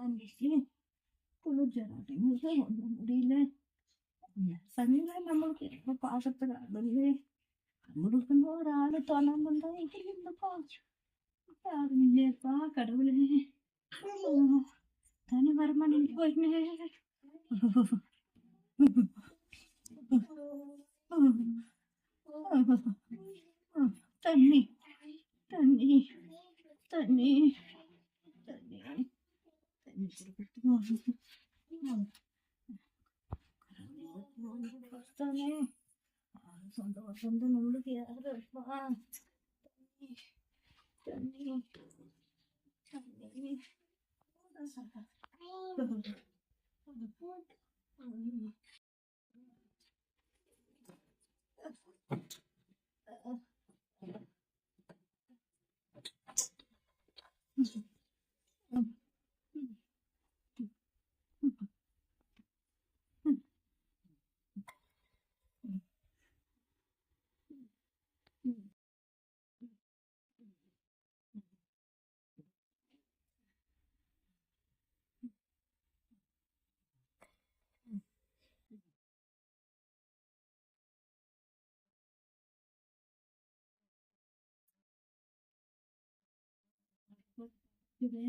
இருந்துச்சு குளிர் ஜராட்டிங்க ஒன்றும் முடியல. சனியில நம்மளுக்கு எப்போ பார்க்கறதுக்கு அதுவே நம்மளுக்குன்னு ஒரு ஆளு இருந்தா வந்தா இல்லைப்பா யாரும் இல்லையப்பா கடவுளே. தனி வரமா நின்று போயிட்டே தண்ணி தண்ணி தண்ணி. கஷ்டமே சொந்த வந்து நம்மளுக்கு யாரு இருப்பா தண்ணி தண்ணி தண்ணி போட்டு இது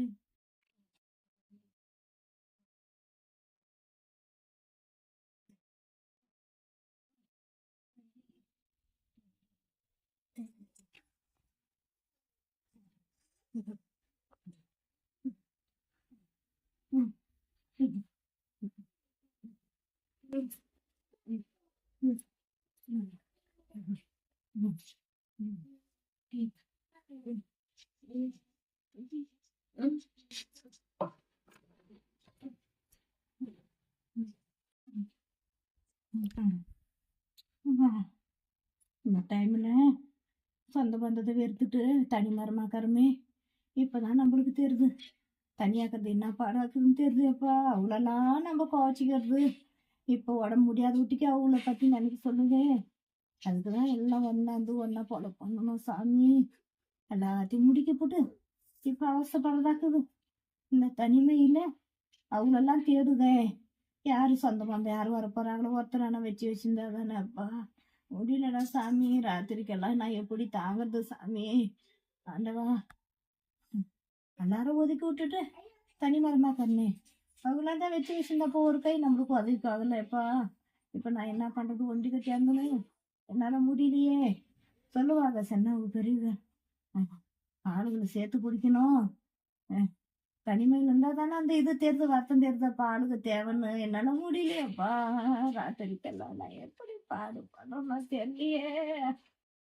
இந்த டைமில் சொந்த பந்தத்தை வெறுத்துட்டு தனி மரமாக்காரமே இப்போதான் நம்மளுக்கு தெரியுது. தனியாக்கிறது என்ன பாடாக்குதுன்னு தெரியுது அப்பா. அவ்வளோலாம் நம்ம குவச்சிக்கிறது. இப்போ உடம்பு முடியாத ஊட்டிக்கு அவங்கள பற்றி நினைக்க சொல்லுங்க. அதுக்கு தான் எல்லாம் ஒன்றாந்து ஒன்றா போல பண்ணணும் சாமி. எல்லாத்தையும் முடிக்க போட்டு இப்போ அவசப்படுறதாக்குது இந்த தனிமையில அவங்களெல்லாம் தேடுதே. யார் சொந்த பந்தம் யார் வர போகிறாங்களோ ஒருத்தரான வச்சு வச்சிருந்தா தானேப்பா முடியலடா சாமி ராத்திரிக்கெல்லாம் நான் எப்படி தாங்கிறது சாமி? ஆண்டவா. எல்லாரும் ஒதுக்கி விட்டுட்டு தனி மரமா கண்ணே அவங்களாம் தான் வச்சு வச்சிருந்தப்போ ஒரு கை நம்மளுக்கு உதவிக்கு ஆகலப்பா இப்போ நான் என்ன பண்ணுறது ஒண்டி கட்டி இருந்தேன் என்னால் முடியலையே. சொல்லுவாங்க சென்னா பெரியவங்க ஆமா. ஆளுகளை சேர்த்து பிடிக்கணும் தனிமையில் இருந்தா தானே அந்த இது தேர்ந்து வருத்தம் தேர்ந்தப்பா ஆளுங்க தேவைன்னு என்னால முடியலையேப்பா. ராத்திரிக்கெல்லாம் நான் எப்படி பாடு தெரியலையே.